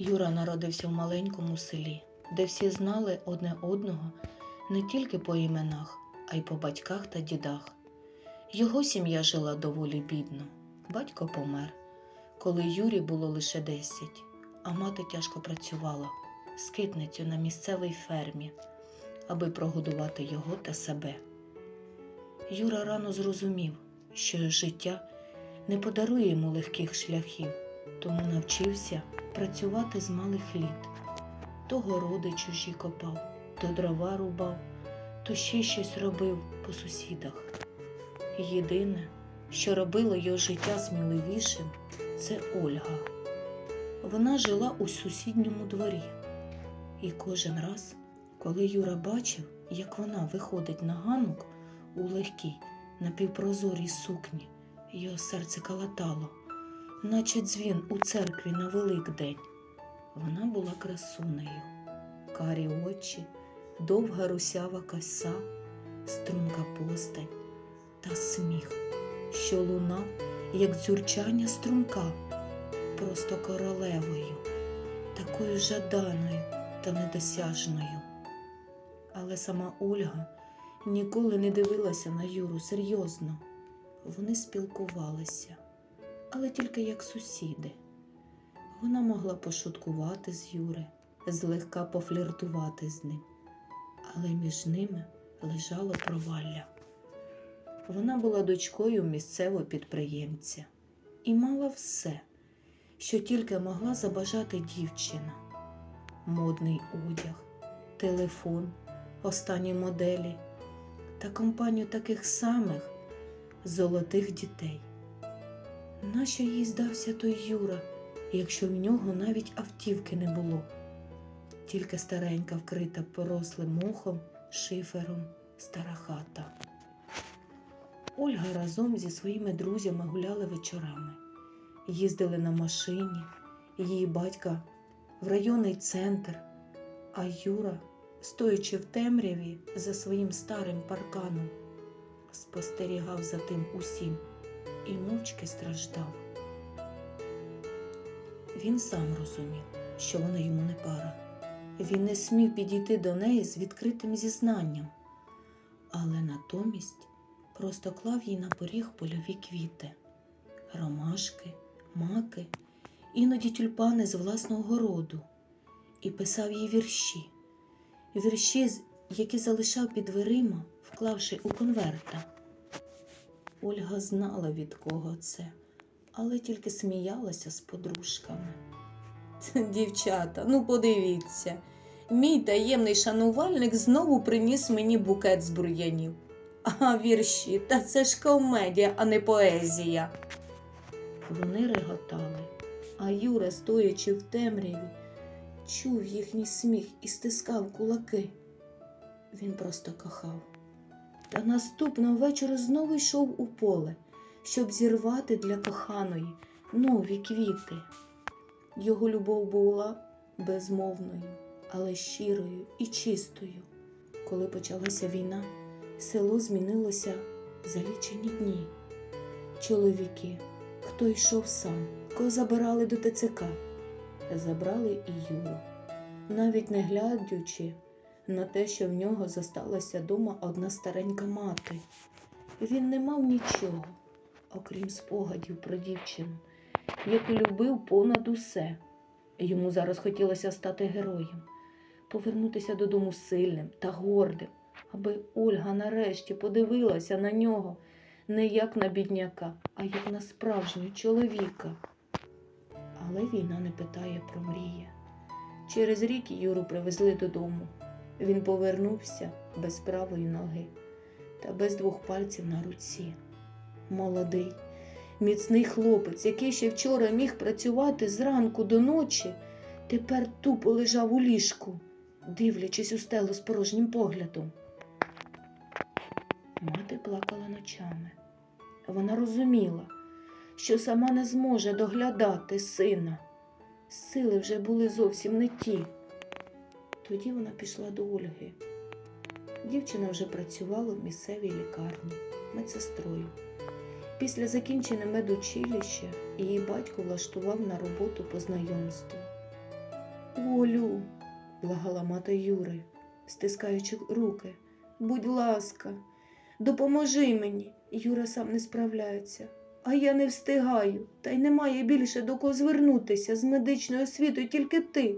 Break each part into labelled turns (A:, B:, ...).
A: Юра народився в маленькому селі, де всі знали одне одного не тільки по іменах, а й по батьках та дідах. Його сім'я жила доволі бідно. Батько помер, коли Юрі було лише 10, а мати тяжко працювала скитницю на місцевій фермі, аби прогодувати його та себе. Юра рано зрозумів, що життя не подарує йому легких шляхів, тому навчився працювати з малих літ. То городи чужі копав, то дрова рубав, то ще щось робив по сусідах. Єдине, що робило його життя сміливішим, це Ольга. Вона жила у сусідньому дворі. І кожен раз, коли Юра бачив, як вона виходить на ганок у легкій, напівпрозорій сукні, його серце калатало, наче дзвін у церкві на Великдень. Вона була красунею, карі очі, довга русява коса, струнка постань та сміх, що лунав, як дзюрчання струмка, просто королевою, такою жаданою та недосяжною. Але сама Ольга ніколи не дивилася на Юру серйозно. Вони спілкувалися, але тільки як сусіди. Вона могла пошуткувати з Юри, злегка пофліртувати з ним, але між ними лежало провалля. Вона була дочкою місцевого підприємця і мала все, що тільки могла забажати дівчина: модний одяг, телефон, останні моделі та компанію таких самих золотих дітей. Нащо їй здався той Юра, якщо в нього навіть автівки не було? Тільки старенька вкрита порослим мохом, шифером, стара хата. Ольга разом зі своїми друзями гуляли вечорами, їздили на машині, її батька в районний центр, а Юра, стоячи в темряві за своїм старим парканом, спостерігав за тим усім і мовчки страждав. Він сам розумів, що вона йому не пара. Він не смів підійти до неї з відкритим зізнанням, але натомість просто клав їй на поріг польові квіти, ромашки, маки, іноді тюльпани з власного городу, і писав їй вірші, вірші, які залишав під дверима, вклавши у конверта. Ольга знала, від кого це, але тільки сміялася з подружками. Дівчата, ну подивіться, мій таємний шанувальник знову приніс мені букет з бур'янів. А вірші, та це ж комедія, а не поезія. Вони реготали, а Юра, стоячи в темряві, чув їхній сміх і стискав кулаки. Він просто кохав. Та наступного вечора знову йшов у поле, щоб зірвати для коханої нові квіти. Його любов була безмовною, але щирою і чистою. Коли почалася війна, село змінилося за лічені дні. Чоловіки, хто йшов сам, кого забирали до ТЦК, забрали і Юру, навіть не глядячи на те, що в нього зосталася дома одна старенька мати. Він не мав нічого, окрім спогадів про дівчину, яку любив понад усе. Йому зараз хотілося стати героєм, повернутися додому сильним та гордим, аби Ольга нарешті подивилася на нього не як на бідняка, а як на справжнього чоловіка. Але війна не питає про мрії. Через рік Юру привезли додому. Він повернувся без правої ноги та без двох пальців на руці. Молодий, міцний хлопець, який ще вчора міг працювати зранку до ночі, тепер тупо лежав у ліжку, дивлячись у стелу з порожнім поглядом. Мати плакала ночами. Вона розуміла, що сама не зможе доглядати сина. Сили вже були зовсім не ті. Тоді вона пішла до Ольги. Дівчина вже працювала в місцевій лікарні медсестрою. Після закінчення медучилища її батько влаштував на роботу по знайомству. Олю, благала мати Юри, стискаючи руки. Будь ласка, допоможи мені. Юра сам не справляється. А я не встигаю, та й немає більше до кого звернутися з медичною освітою, тільки ти.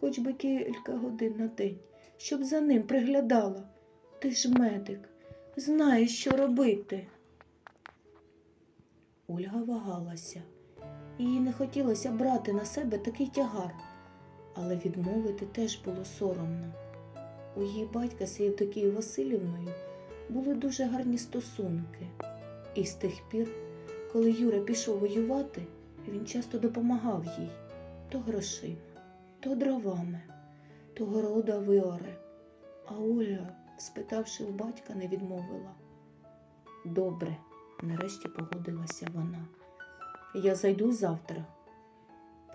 A: Хоч би кілька годин на день, щоб за ним приглядала. Ти ж медик, знаєш, що робити. Ольга вагалася. Їй не хотілося брати на себе такий тягар, але відмовити теж було соромно. У її батька з Євдокією Васильівною були дуже гарні стосунки. І з тих пір, коли Юра пішов воювати, він часто допомагав їй то грошима, то дровами, то города виоре. А Оля, спитавши у батька, не відмовила. Добре, нарешті погодилася вона. Я зайду завтра.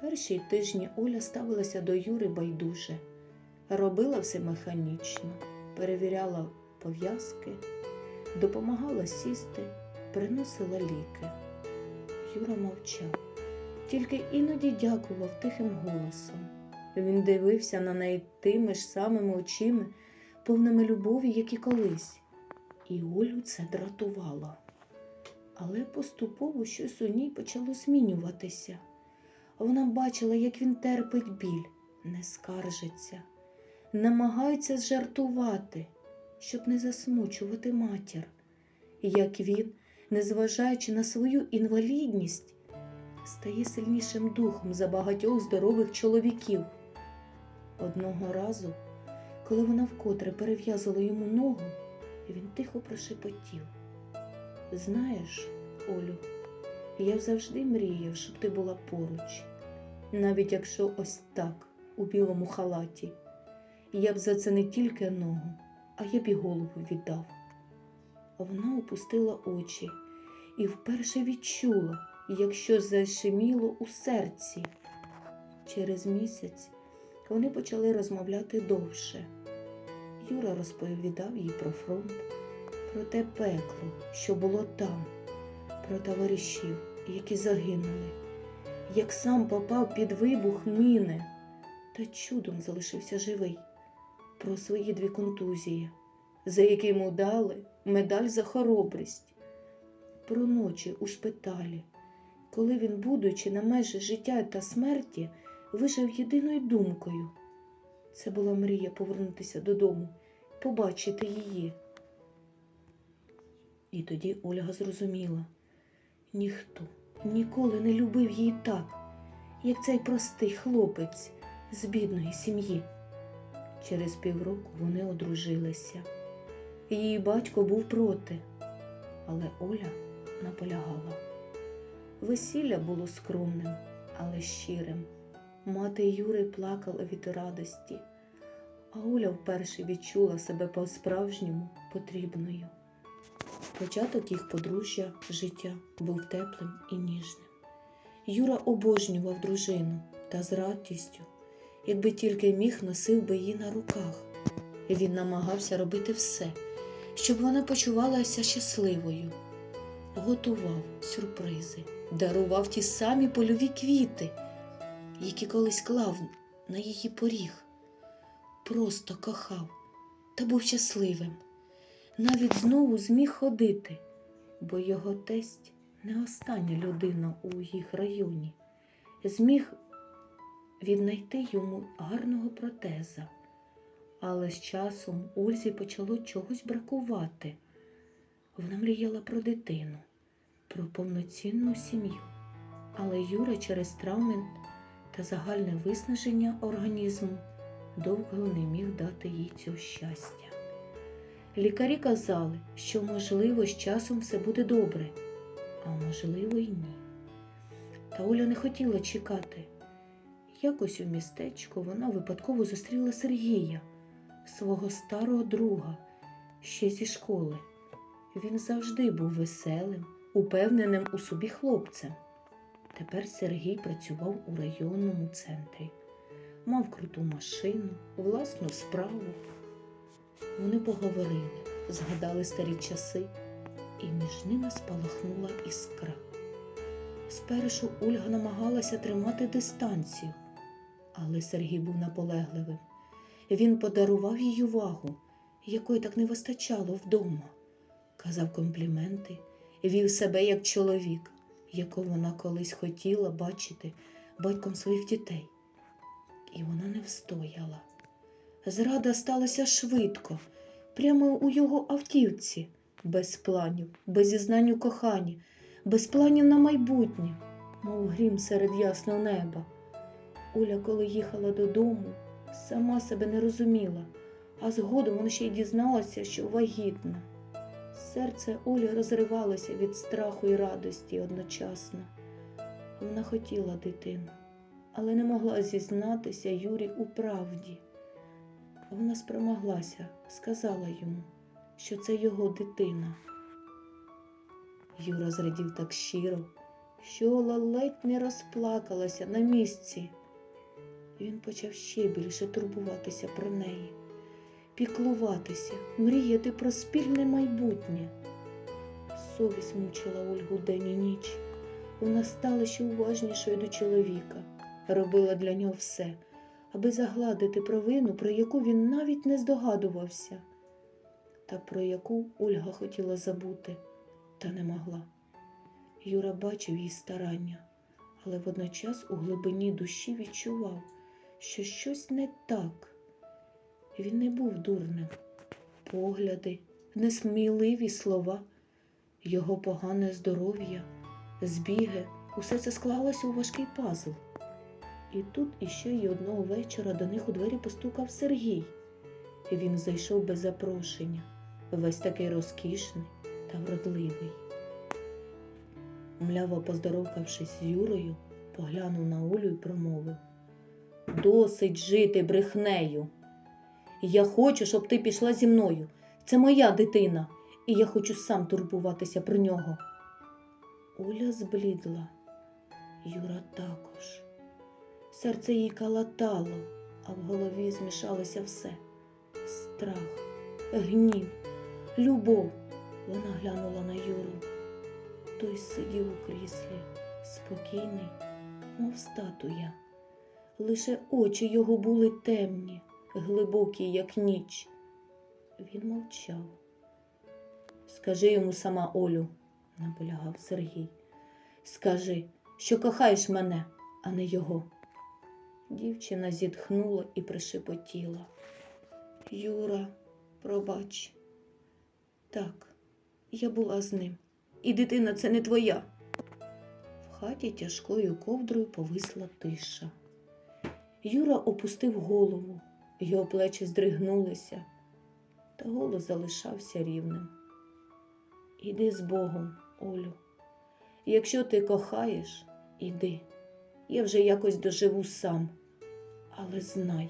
A: Перші тижні Оля ставилася до Юри байдуже, робила все механічно, перевіряла пов'язки, допомагала сісти, приносила ліки. Юра мовчав, тільки іноді дякував тихим голосом. Він дивився на неї тими ж самими очима, повними любові, як і колись. І Олю це дратувало. Але поступово щось у ній почало змінюватися. Вона бачила, як він терпить біль, не скаржиться, намагається жартувати, щоб не засмучувати матір, як він, незважаючи на свою інвалідність, стає сильнішим духом за багатьох здорових чоловіків. Одного разу, коли вона вкотре перев'язала йому ногу, він тихо прошепотів. Знаєш, Олю, я завжди мріяв, щоб ти була поруч, навіть якщо ось так, у білому халаті. Я б за це не тільки ногу, а я б і голову віддав. Вона опустила очі і вперше відчула, як щось зашеміло у серці. Через місяць вони почали розмовляти довше. Юра розповідав їй про фронт, про те пекло, що було там, про товаришів, які загинули, як сам попав під вибух міни та чудом залишився живий, про свої дві контузії, за які дали медаль за хоробрість, про ночі у шпиталі, коли він, будучи на межі життя та смерті, вижив єдиною думкою. Це була мрія повернутися додому, побачити її. І тоді Ольга зрозуміла ніхто ніколи не любив її так, як цей простий хлопець з бідної сім'ї. Через півроку вони одружилися. Її батько був проти, але Оля наполягала. Весілля було скромним, але щирим. Мати Юри плакала від радості, а Оля вперше відчула себе по-справжньому потрібною. Початок їх подружжя життя був теплим і ніжним. Юра обожнював дружину та з радістю, якби тільки міг носив би її на руках. Він намагався робити все, щоб вона почувалася щасливою, готував сюрпризи, дарував ті самі польові квіти, які колись клав на її поріг. Просто кохав та був щасливим навіть знову зміг ходити, бо його тесть не остання людина у їх районі, зміг віднайти йому гарного протеза. Але з часом Ользі почало чогось бракувати. Вона мріяла про дитину, про повноцінну сім'ю. Але Юра через травми та загальне виснаження організму довго не міг дати їй цього щастя. Лікарі казали, що, можливо, з часом все буде добре, а можливо, й ні. Та Оля не хотіла чекати. Якось у містечку вона випадково зустріла Сергія, свого старого друга, ще зі школи. Він завжди був веселим, упевненим у собі хлопцем. Тепер Сергій працював у районному центрі, мав круту машину, власну справу. Вони поговорили, згадали старі часи, і між ними спалахнула іскра. Спершу Ольга намагалася тримати дистанцію, Але Сергій був наполегливим. Він подарував їй увагу, якої так не вистачало вдома. Казав компліменти, вів себе як чоловік, якого вона колись хотіла бачити батьком своїх дітей. І вона не встояла. Зрада сталася швидко, прямо у його автівці, без планів, без зізнань у коханні, без планів на майбутнє, мов грім серед ясного неба. Оля, коли їхала додому, сама себе не розуміла, а згодом вона ще й дізналася, що вагітна. Серце Олі розривалося від страху і радості одночасно. Вона хотіла дитину, але не могла зізнатися Юрі у правді. Вона спромоглася, сказала йому, що це його дитина. Юра зрадів так щиро, що Ола ледь не розплакалася на місці. Він почав ще більше турбуватися про неї, піклуватися, мріяти про спільне майбутнє. Совість мучила Ольгу день і ніч. Вона стала ще уважнішою до чоловіка, робила для нього все, аби загладити провину, про яку він навіть не здогадувався, та про яку Ольга хотіла забути, та не могла. Юра бачив її старання, але водночас у глибині душі відчував, що щось не так. Він не був дурним. Погляди, несміливі слова, його погане здоров'я, збіги, усе це склалося у важкий пазл. І тут іще й одного вечора до них у двері постукав Сергій. Він зайшов без запрошення, весь такий розкішний та вродливий. Мляво поздоровкавшись з Юрою, поглянув на Олю і промовив Досить жити брехнею. Я хочу, щоб ти пішла зі мною. Це моя дитина, і я хочу сам турбуватися про нього. Оля зблідла, Юра також. Серце їй калатало, а в голові змішалося все страх, гнів, любов. Вона глянула на Юру. Той сидів у кріслі, спокійний, мов статуя. Лише очі його були темні, глибокі, як ніч. Він мовчав. Скажи йому сама Олю, наполягав Сергій. Скажи, що кохаєш мене, а не його. Дівчина зітхнула і пришепотіла. Юра, пробач. Так, я була з ним, і дитина це не твоя. В хаті тяжкою ковдрою повисла тиша. Юра опустив голову, його плечі здригнулися, та голос залишався рівним. Іди з Богом, Олю. Якщо ти кохаєш, іди. Я вже якось доживу сам. Але знай,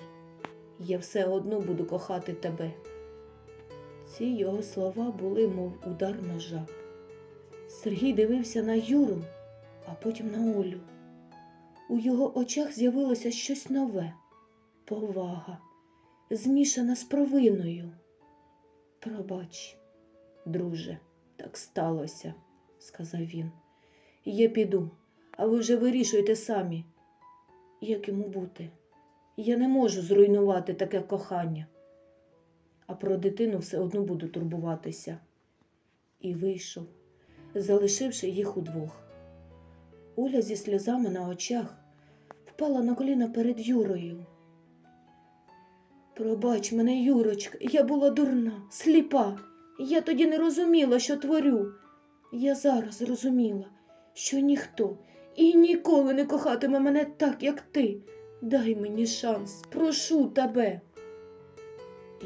A: я все одно буду кохати тебе. Ці його слова були, мов удар ножа. Сергій дивився на Юру, а потім на Олю. У його очах з'явилося щось нове повага, змішана з провиною. Пробач, друже, так сталося, сказав він. Я піду, а ви вже вирішуєте самі, як йому бути. Я не можу зруйнувати таке кохання, а про дитину все одно буду турбуватися. І вийшов, залишивши їх удвох. Оля зі сльозами на очах впала на коліна перед Юрою. Пробач мене, Юрочка, я була дурна, сліпа. Я тоді не розуміла, що творю. Я зараз зрозуміла, що ніхто і ніколи не кохатиме мене так, як ти. Дай мені шанс, прошу тебе.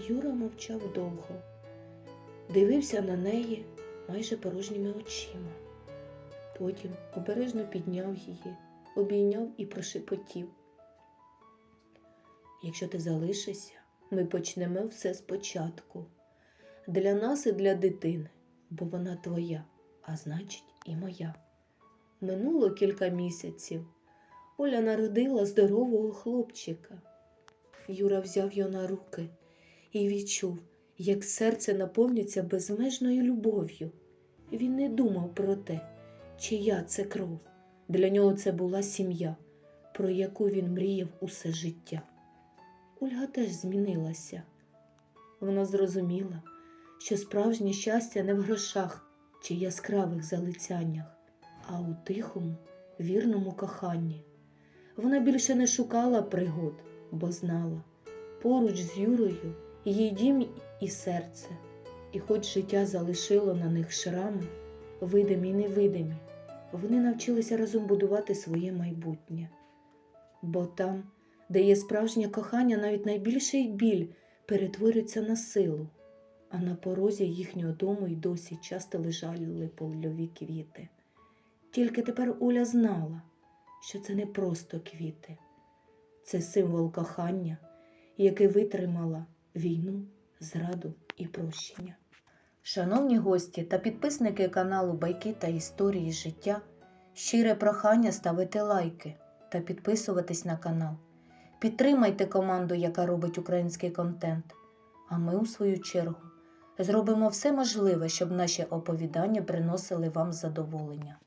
A: Юра мовчав довго, дивився на неї майже порожніми очима. Потім обережно підняв її, обійняв і прошепотів. Якщо ти залишишся, ми почнемо все спочатку. Для нас і для дитини, бо вона твоя, а значить, і моя. Минуло кілька місяців. Оля народила здорового хлопчика. Юра взяв його на руки і відчув, як серце наповнюється безмежною любов'ю. Він не думав про те, чия це кров. Для нього це була сім'я, про яку він мріяв усе життя. Ольга теж змінилася. Вона зрозуміла, що справжнє щастя не в грошах чи яскравих залицяннях, а у тихому, вірному коханні. Вона більше не шукала пригод, бо знала поруч з Юрою її дім і серце, і хоч життя залишило на них шрами, видимі й невидимі, вони навчилися разом будувати своє майбутнє. Бо там, де є справжнє кохання, навіть найбільший біль перетворюється на силу, а на порозі їхнього дому й досі часто лежали польові квіти. Тільки тепер Оля знала, що це не просто квіти, це символ кохання, яке витримала війну, зраду і прощення. Шановні гості та підписники каналу Байки та історії життя, щире прохання ставити лайки та підписуватись на канал. Підтримайте команду, яка робить український контент. А ми, у свою чергу, зробимо все можливе, щоб наші оповідання приносили вам задоволення.